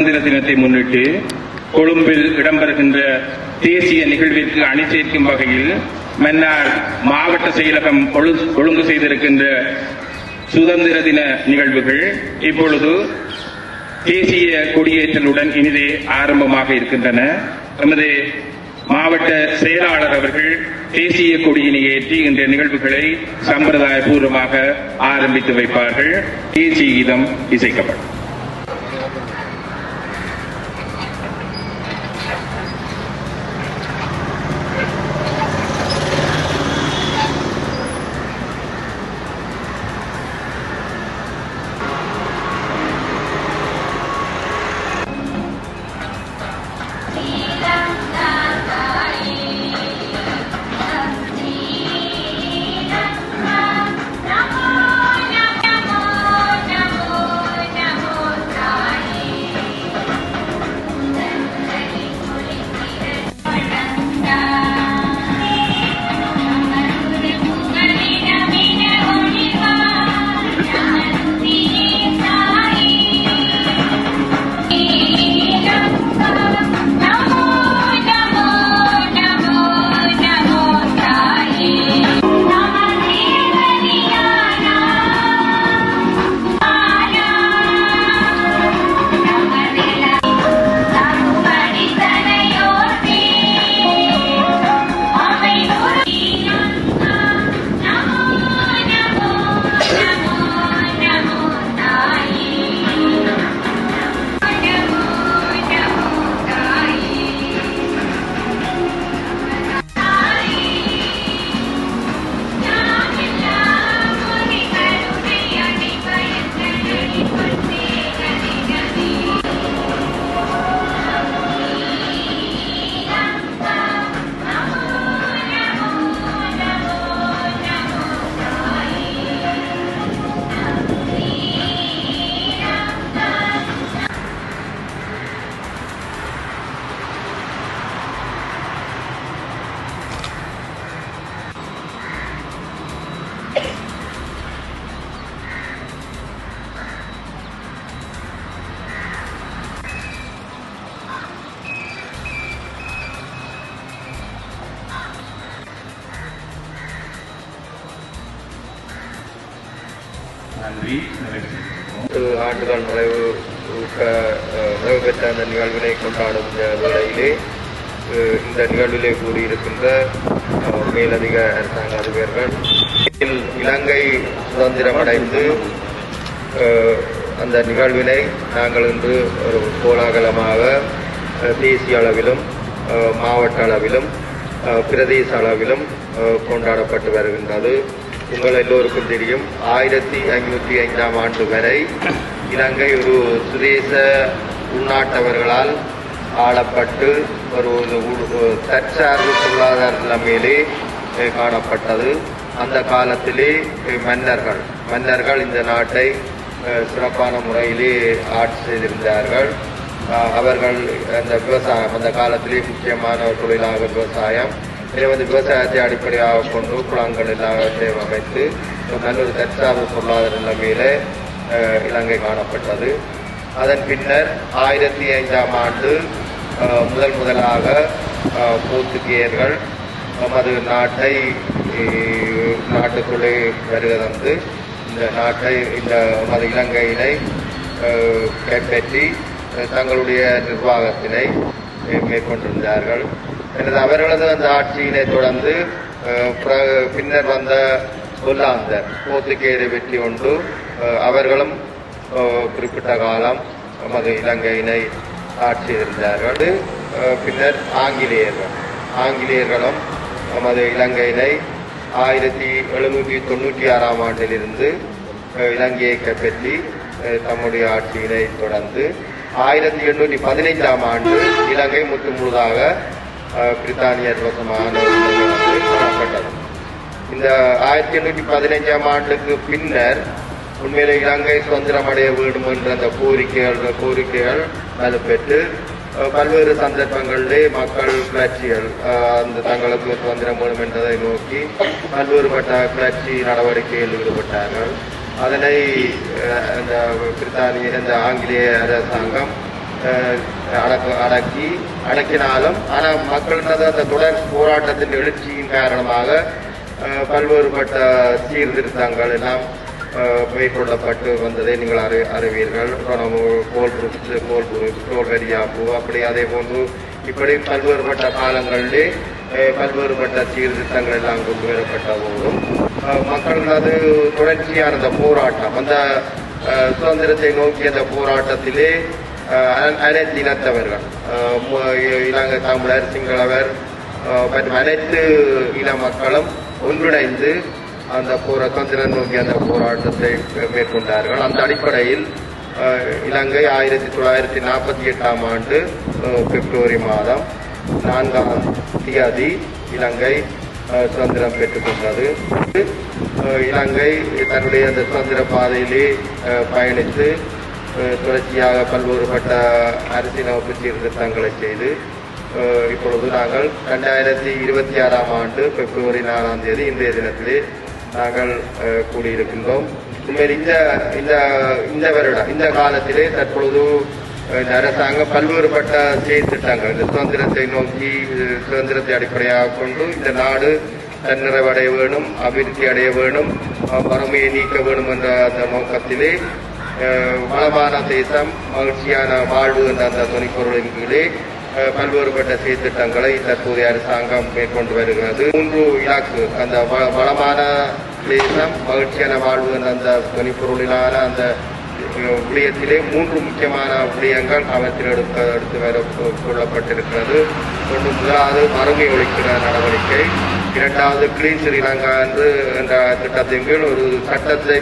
சுதந்திர தினத்தை முன்னிட்டு கொழும்பில் இடம்பெறுகின்ற தேசிய நிகழ்விற்கு அணி சேர்க்கும் வகையில் மன்னார் மாவட்ட செயலகம் ஒழுங்கு செய்திருக்கின்ற சுதந்திர தின நிகழ்வுகள் இப்பொழுது தேசிய கொடியேற்றலுடன் இனிதே ஆரம்பமாக இருக்கின்றன. நமது மாவட்ட செயலாளர் அவர்கள் தேசிய கொடியினை ஏற்றி இந்த நிகழ்வுகளை சம்பிரதாயபூர்வமாக ஆரம்பித்து வைப்பார்கள். தேசிய கீதம் இசைக்கப்படும். நன்றி. பத்து ஆண்டுகள் நிறைவு நிறைவு பெற்ற அந்த நிகழ்வினை கொண்டாடும் வேளையிலே இந்த நிகழ்விலே கூறியிருக்கின்ற மேலதிக அரசாங்க அதிபர்கள் இதில் இலங்கை சுதந்திரம் அடைந்து அந்த நிகழ்வினை நாங்கள் இன்று ஒரு கோலாகலமாக தேசிய அளவிலும் மாவட்ட அளவிலும் பிரதேச அளவிலும் கொண்டாடப்பட்டு வருகின்றது. உங்கள் எல்லோருக்கும் தெரியும் ஆயிரத்தி ஐநூற்றி ஐந்தாம் ஆண்டு வரை இலங்கை ஒரு சுதேச உள்நாட்டவர்களால் ஆளப்பட்டு ஒரு தற்சார்பு பொருளாதார நிலைமையிலே காணப்பட்டது. அந்த காலத்திலே மன்னர்கள் மன்னர்கள் இந்த நாட்டை சிறப்பான முறையிலே ஆட்சி செய்திருந்தார்கள். அவர்கள் அந்த விவசாயம் அந்த காலத்திலே முக்கியமான ஒரு தொழிலாக விவசாயம் வந்து விவசாயத்தை அடிப்படையாக கொண்டு குளங்கள் எல்லாவற்றையும் அமைத்து ஒரு நல்ல ஒரு தற்சார்பு பொருளாதார நிலைமையில இலங்கை காணப்பட்டது. அதன் பின்னர் ஆயிரத்தி ஐந்தாம் ஆண்டு முதல் முதலாக போர்த்துகேயர்கள் நமது நாட்டை நாட்டுக்குள்ளே வருக வந்து இந்த நாட்டை இந்த நமது இலங்கையினை கைப்பற்றி தங்களுடைய நிர்வாகத்தினை மேற்கொண்டிருந்தார்கள். எனது அவர்களது அந்த ஆட்சியினை தொடர்ந்து பின்னர் வந்த சொல்லாந்தர் போர்த்துகேயரை வெற்றி கொண்டு அவர்களும் குறிப்பிட்ட காலம் நமது இலங்கையினை ஆட்சி இருந்தார்கள் பின்னர் ஆங்கிலேயர்கள். ஆங்கிலேயர்களும் நமது இலங்கையினை ஆயிரத்தி எழுநூற்றி தொண்ணூற்றி ஆறாம் ஆண்டிலிருந்து இலங்கையை கைப்பற்றி தம்முடைய ஆட்சியினை தொடர்ந்து ஆயிரத்தி எண்ணூற்றி பதினைஞ்சாம் ஆண்டு இலங்கை முற்று முழுதாக பிரித்தானியர் வசமான காணப்பட்டது இந்த ஆயிரத்தி எண்ணூற்றி பதினைஞ்சாம் ஆண்டுக்கு பின்னர் உண்மையில இலங்கை சுதந்திரம் அடைய வேண்டும் என்ற அந்த கோரிக்கைகள் கோரிக்கைகள் வலுப்பெற்று பல்வேறு சந்தர்ப்பங்களிலே மக்கள் கிளர்ச்சிகள் அந்த தங்களுக்கு சுதந்திரம் வேண்டும் என்றதை நோக்கி பல்வேறுபட்ட கிளர்ச்சி நடவடிக்கையில் ஈடுபட்டார்கள். அதனை அந்த பிரித்தானிய இந்த ஆங்கிலேய அரசாங்கம் அடக்க அடக்கி அடக்கினாலும் ஆனால் மக்கள் அந்த தொடர் போராட்டத்தின் எழுச்சியின் காரணமாக பல்வேறுபட்ட சீர்திருத்தங்கள் எல்லாம் மேற்கொள்ளப்பட்டு வந்ததை நீங்கள் அறி அறிவீர்கள். கோல் புருஷ் கோல் புருஷ் கோல் வெரியாப்பு அப்படி அதே போன்று இப்படி பல்வேறுபட்ட காலங்களிலே பல்வேறுபட்ட சீர்திருத்தங்கள் எல்லாம் கொண்டு வரப்பட்ட போதும் மக்களது தொடர்ச்சியான அந்த போராட்டம் அந்த சுதந்திரத்தை நோக்கிய அந்த போராட்டத்திலே அனைத்து இனத்தவர்கள் இலங்கை தமிழர் சிங்களவர் மற்றும் அனைத்து இன மக்களும் ஒன்றிணைந்து அந்த போரா சுதந்திரம் நோக்கி அந்த போராட்டத்தை மேற்கொண்டார்கள். அந்த அடிப்படையில் இலங்கை ஆயிரத்தி தொள்ளாயிரத்தி நாற்பத்தி எட்டாம் ஆண்டு பிப்ரவரி மாதம் நான்காம் தேதி இலங்கை சுதந்திரம் பெற்றுக்கொண்டது. இலங்கை தன்னுடைய அந்த சுதந்திர பாதையிலே பயணித்து தொடர்ச்சியாக பல்வேறுபட்ட அரசியல் அமைப்பு சீர்திருத்தங்களை செய்து இப்பொழுது நாங்கள் ரெண்டாயிரத்தி இருபத்தி ஆறாம் ஆண்டு பிப்ரவரி நாலாம் தேதி இன்றைய தினத்திலே நாங்கள் அஹ், கூடியிருக்கின்றோம். உண்மையில் இந்த இந்த இந்த வருடம் இந்த காலத்திலே தற்பொழுது இந்த அரசாங்கம் பல்வேறுபட்ட செயற்திட்டங்கள் இந்த சுதந்திரத்தை நோக்கி சுதந்திரத்தை அடிப்படையாக கொண்டு இந்த நாடு தன்னிறைவடைய வேணும் அபிவிருத்தி அடைய வேணும் வறுமையை நீக்க வேணும் என்ற அந்த நோக்கத்திலே வளமான தேசம் மகிழ்ச்சியான வாழ்வு என்ற அந்த துணைப்பொருளின் கீழே அஹ், பல்வேறுபட்ட செயற்திட்டங்களை தற்போதைய அரசாங்கம் மேற்கொண்டு வருகிறது. மூன்று இலக்கு அந்த வளமான தேசம் மகிழ்ச்சியான வாழ்வு என்ற அந்த துணிப்பொருளிலான அந்த விடயத்திலே மூன்று முக்கியமான விடயங்கள் அவற்றில் எடுக்க எடுத்து வர கொள்ளப்பட்டிருக்கிறது ஒன்று முதலாவது வறுமை ஒழிக்கிற நடவடிக்கை. இரண்டாவது கிளீன் ஸ்ரீலங்கா என்று என்ற திட்டத்தின் கீழ் ஒரு சட்டத்தை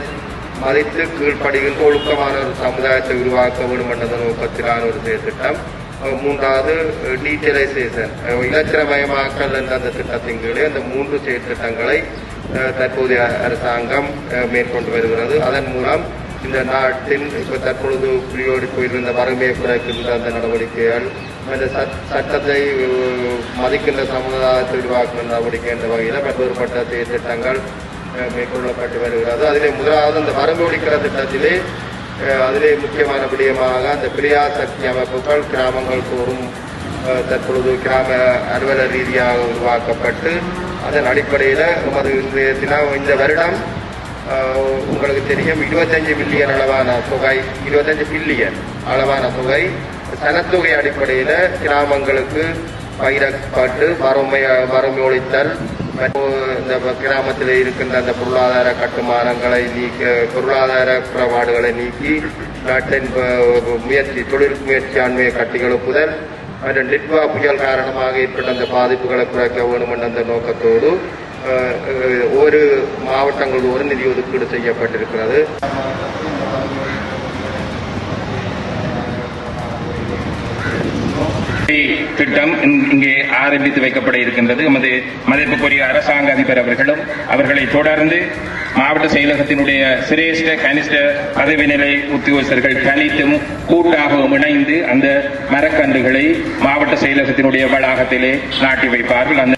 மதித்து கீழ்ப்படுகின்ற ஒழுக்கமான ஒரு சமுதாயத்தை உருவாக்க வேண்டும் என்ற நோக்கத்திலான ஒரு திட்டம். மூன்றாவது டீட்டலைசேஷன் இலச்சிரமயமாக்கல் என்ற அந்த திட்டத்தின் கீழே அந்த மூன்று செயற்திட்டங்களை தற்போதைய அரசாங்கம் மேற்கொண்டு வருகிறது. அதன் மூலம் இந்த நாட்டின் இப்ப தற்பொழுது புரியோடி போயிருந்த வறுமையை குறைக்கின்ற அந்த நடவடிக்கைகள் அந்த சட்டத்தை மதிக்கின்ற சமுதாயத்தை உருவாக்குகின்ற நடவடிக்கை என்ற வகையில் பல்வேறுபட்ட செயற்திட்டங்கள் திட்டங்கள் மேற்கொள்ளப்பட்டு வருகிறது. அதிலே முதலாவது அந்த வறுமை ஒழிக்கிற திட்டத்திலே அதிலே முக்கியமான விடயமாக அந்த பிரியா சக்தி அமைப்புகள் கிராமங்கள் தோறும் தற்பொழுது கிராம அலுவலர் ரீதியாக உருவாக்கப்பட்டு அதன் அடிப்படையில் நமது இன்றைய தினம் இந்த வருடம் உங்களுக்கு தெரியும் 25 மில்லியன் அளவான தொகை 25 பில்லியன் அளவான தொகை. சனத்தொகை அடிப்படையில் கிராமங்களுக்கு பயிரப்பாட்டு வறுமை வறுமை ஒழித்தல் இந்த கிராமத்தில் இருக்கின்ற அந்த பொருளாதார கட்டுமானங்களை நீக்க பொருளாதார குறைபாடுகளை நீக்கி நாட்டின் முயற்சி தொழில் முயற்சியாண்மையை கட்டிகளுப்புதல் மற்றும் நிட்வா புயல் காரணமாக ஏற்பட்ட அந்த பாதிப்புகளை குறைக்க வேண்டும் என்ற அந்த நோக்கத்தோடு ஒரு மாவட்டங்களுக்கு ஒரு நிதி ஒதுக்கீடு செய்யப்பட்டிருக்கிறது. திட்டம் இங்கே ஆரம்பித்து வைக்கப்பட இருக்கின்றது. எமது மதிப்புக்குரிய அரசாங்க அதிபர் அவர்களும் அவர்களை தொடர்ந்து மாவட்ட செயலகத்தினுடைய சிரேஷ்ட கனிஷ்ட பதவி நிலை உத்தியோகஸ்தர்கள் தனித்தும் கூட்டாகவும் இணைந்து அந்த மரக்கன்றுகளை மாவட்ட செயலகத்தினுடைய வளாகத்திலே நாட்டி வைப்பார்கள். அந்த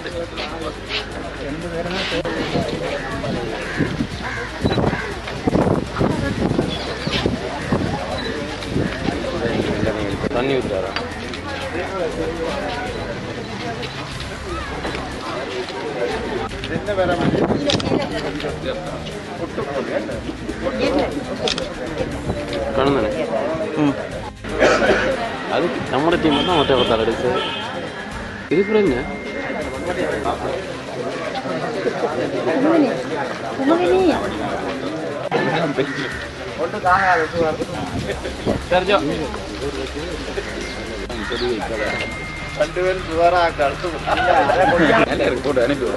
அப்படியே நில்லுங்க தண்ணி ஊற்றாரா കാണുന്നേ അത് നമ്മുടെ ടീം தான் മറ്റേ പുറത്താണ് അടിച്ചത് ഇത് പറഞ്ഞ രണ്ടുപേരും വേറെ ആ കളിച്ചു റിപ്പോർട്ട് എനിക്ക്